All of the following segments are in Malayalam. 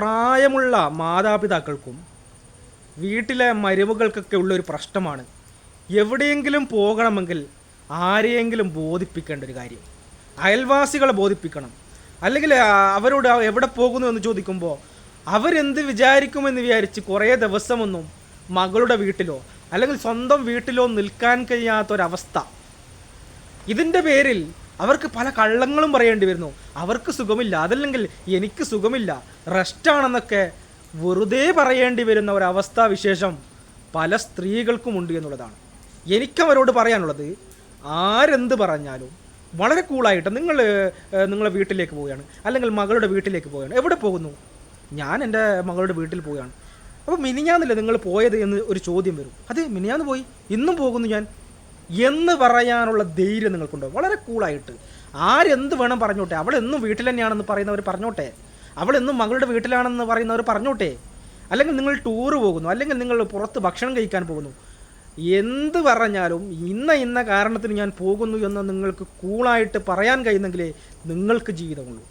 പ്രായമുള്ള മാതാപിതാക്കൾക്കും വീട്ടിലെ മരുമകൾക്കൊക്കെ ഉള്ള ഒരു പ്രശ്നമാണ്. എവിടെയെങ്കിലും പോകണമെങ്കിൽ ആരെയെങ്കിലും ബോധിപ്പിക്കേണ്ട ഒരു കാര്യം. അയൽവാസികളെ ബോധിപ്പിക്കണം. അല്ലെങ്കിൽ അവരോട് എവിടെ പോകുന്നു എന്ന് ചോദിക്കുമ്പോൾ അവരെന്ത് വിചാരിക്കുമെന്ന് വിചാരിച്ച് കുറേ ദിവസമൊന്നും മകളുടെ വീട്ടിലോ അല്ലെങ്കിൽ സ്വന്തം വീട്ടിലോ നിൽക്കാൻ കഴിയാത്തൊരവസ്ഥ. ഇതിന്റെ പേരിൽ അവർക്ക് പല കള്ളങ്ങളും പറയേണ്ടി വരുന്നു. അവർക്ക് സുഖമില്ല. അതല്ലെങ്കിൽ എനിക്ക് സുഖമില്ല. റെസ്റ്റാണെന്നൊക്കെ വെറുതെ പറയേണ്ടി വരുന്ന ഒരവസ്ഥാ വിശേഷം പല സ്ത്രീകൾക്കും ഉണ്ട് എന്നുള്ളതാണ്. എനിക്കവരോട് പറയാനുള്ളത് ആരെന്ത് പറഞ്ഞാലും വളരെ കൂളായിട്ട് നിങ്ങൾ നിങ്ങളെ വീട്ടിലേക്ക് പോവുകയാണ്. അല്ലെങ്കിൽ മകളുടെ വീട്ടിലേക്ക് പോവുകയാണ്. എവിടെ പോകുന്നു? ഞാൻ എന്റെ മകളുടെ വീട്ടിൽ പോവുകയാണ്. അപ്പോൾ മിനിഞ്ഞാന്നില്ല നിങ്ങൾ പോയത് എന്ന് ഒരു ചോദ്യം വരും. അതെ മിനിഞ്ഞാന്ന് പോയി. ഇന്നും പോകുന്നു ഞാൻ. എന്ന് പറയാനുള്ള ധൈര്യം നിങ്ങൾക്കുണ്ടോ? വളരെ കൂളായിട്ട്. ആരെന്ത് വേണം പറഞ്ഞോട്ടെ? അവൾ വീട്ടിൽ തന്നെയാണെന്ന് പറയുന്നവർ പറഞ്ഞോട്ടെ? അവൾ മകളുടെ വീട്ടിലാണെന്ന് പറയുന്നവർ പറഞ്ഞോട്ടെ? അല്ലെങ്കിൽ നിങ്ങൾ ടൂറ് പോകുന്നു അല്ലെങ്കിൽ നിങ്ങൾ പുറത്ത് ഭക്ഷണം കഴിക്കാൻ പോകുന്നു. എന്ത് പറഞ്ഞാലും ഇന്ന ഇന്ന കാരണത്തിന് ഞാൻ പോകുന്നു എന്ന് നിങ്ങൾക്ക് കൂളായിട്ട് പറയാൻ കഴിയുന്നെങ്കിലേ നിങ്ങൾക്ക് ജീവിതമുള്ളൂ.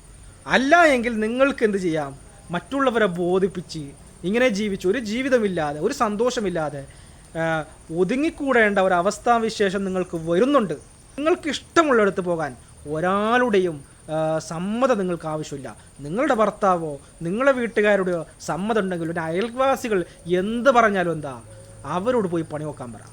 അല്ല എങ്കിൽ നിങ്ങൾക്ക് എന്ത് ചെയ്യാം? മറ്റുള്ളവരെ ബോധിപ്പിച്ച് ഇങ്ങനെ ജീവിച്ച് ഒരു ജീവിതമില്ലാതെ ഒരു സന്തോഷമില്ലാതെ ഒതുങ്ങിക്കൂടേണ്ട അവസ്ഥാവിശേഷം നിങ്ങൾക്ക് വരുന്നുണ്ട്. നിങ്ങൾക്ക് ഇഷ്ടമുള്ളിടത്ത് പോകാൻ ഒരാളുടെയും സമ്മതം നിങ്ങൾക്ക് ആവശ്യമില്ല. നിങ്ങളുടെ ഭർത്താവോ നിങ്ങളുടെ വീട്ടുകാരുടെയോ സമ്മതം ഉണ്ടെങ്കിൽ ഒരു അയൽവാസികൾ എന്ത് പറഞ്ഞാലും എന്താ? അവരോട് പോയി പണി നോക്കാൻ പറ.